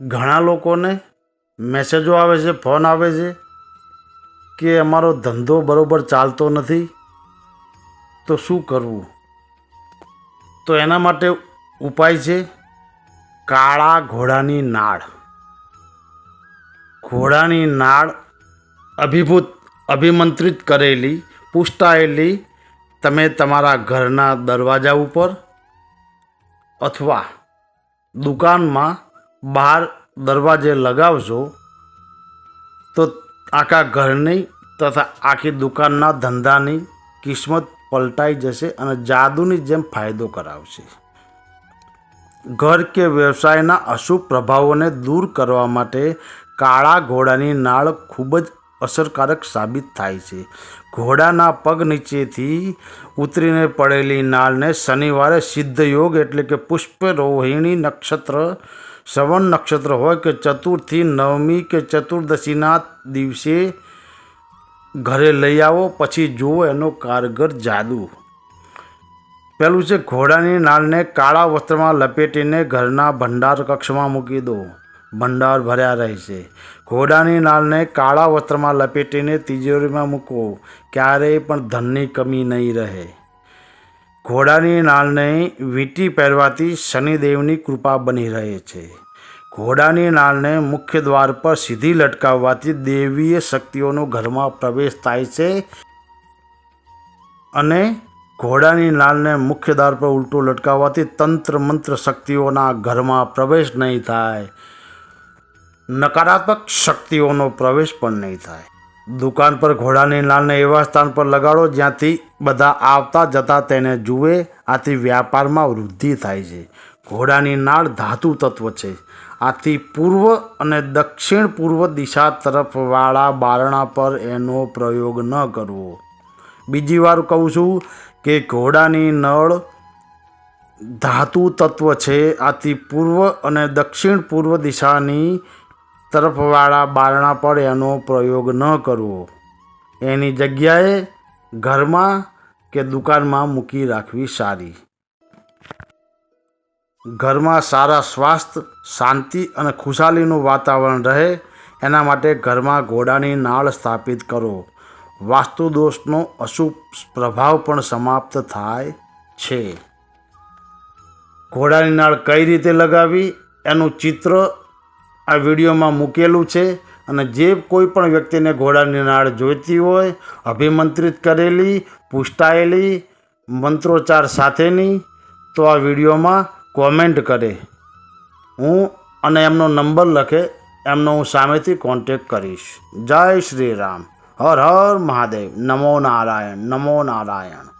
ઘણા લોકોને મેસેજો આવે છે ફોન આવે છે કે અમારો ધંધો બરાબર ચાલતો નથી. તો શું કરવું? તો એના માટે ઉપાય છે કાળા ઘોડાની નાળ. ઘોડાની નાળ અભિભૂત, અભિમંત્રિત કરેલી, પુષ્ટાયેલી તમે તમારા ઘરના દરવાજા ઉપર અથવા દુકાનમાં બહાર દરવાજે લગાવશો તો આખા ઘરની તથા આખી દુકાનના ધંધાની કિસ્મત પલટાઈ જશે અને જાદુની જેમ ફાયદો કરાવશે. ઘર કે વ્યવસાયના અશુભ પ્રભાવોને દૂર કરવા માટે કાળા ઘોડાની નાળ ખૂબ જ અસરકારક સાબિત થાય છે. ઘોડાના પગ નીચેથી ઉતરીને પડેલી નાળને શનિવારે સિદ્ધ યોગ એટલે કે પુષ્પ રોહિણી નક્ષત્ર, શ્રવણ નક્ષત્ર હોય કે ચતુર્થી, નવમી કે ચતુર્દશીના દિવસે ઘરે લઈ આવો, પછી જુઓ એનો કારગર જાદુ. પહેલું છે, ઘોડાની નાળને કાળા વસ્ત્રમાં લપેટીને ઘરના ભંડાર કક્ષમાં મૂકી દો. ભંડાર ભર્યા રહેશે. ઘોડાની નાળને કાળા વસ્ત્રમાં લપેટીને તિજોરીમાં મૂકો ક્યારેય પણ ધનની કમી નહીં રહે. ઘોડાની નાળને વીંટી પહેરવાથી શનિદેવની કૃપા બની રહે છે. ઘોડાની નાળને મુખ્ય દ્વાર પર સીધી લટકાવવાથી દેવીય શક્તિઓનો ઘરમાં પ્રવેશ થાય છે અને ઘોડાની નાળને મુખ્ય દ્વાર પર ઉલટો લટકાવવાથી તંત્ર મંત્ર શક્તિઓના ઘરમાં પ્રવેશ નહીં થાય. નકારાત્મક શક્તિઓનો પ્રવેશ પણ નહીં થાય. દુકાન પર ઘોડાની નાળને એવા સ્થાન પર લગાડો જ્યાંથી બધા આવતા જતા તેને જુએ, આથી વ્યાપારમાં વૃદ્ધિ થાય છે. ઘોડાની નાળ ધાતુ તત્વ છે. આથી પૂર્વ અને દક્ષિણ પૂર્વ દિશા તરફવાળા બારણા પર એનો પ્રયોગ ન કરવો. બીજી વાર કહું છું કે ઘોડાની નળ ધાતુ તત્વ છે. આથી પૂર્વ અને દક્ષિણ પૂર્વ દિશાની તરફવાળા બારણા પર એનો પ્રયોગ ન કરવો. એની જગ્યાએ ઘરમાં કે દુકાનમાં મૂકી રાખવી સારી. ઘરમાં સારા સ્વાસ્થ્ય શાંતિ અને ખુશાલીનું વાતાવરણ રહે, એના માટે ઘરમાં ઘોડાની નાળ સ્થાપિત કરો. વાસ્તુ દોષનો અશુભ પ્રભાવ પણ સમાપ્ત થાય છે. ઘોડાની નાળ કઈ રીતે લગાવી એનું ચિત્ર આ વિડીયોમાં મૂકેલું છે અને જે કોઈ પણ વ્યક્તિને ઘોડાની નાળ જોઈતી હોય, અભિમંત્રિત કરેલી, પુષ્ટાયેલી, મંત્રોચ્ચાર સાથેની, તો આ વિડીયોમાં કોમેન્ટ કરે. હું અને એમનો નંબર લખે, એમનો હું સામેથી કોન્ટેક કરીશ. જય શ્રી રામ. હર હર મહાદેવ. નમો નારાયણ નમો નારાયણ.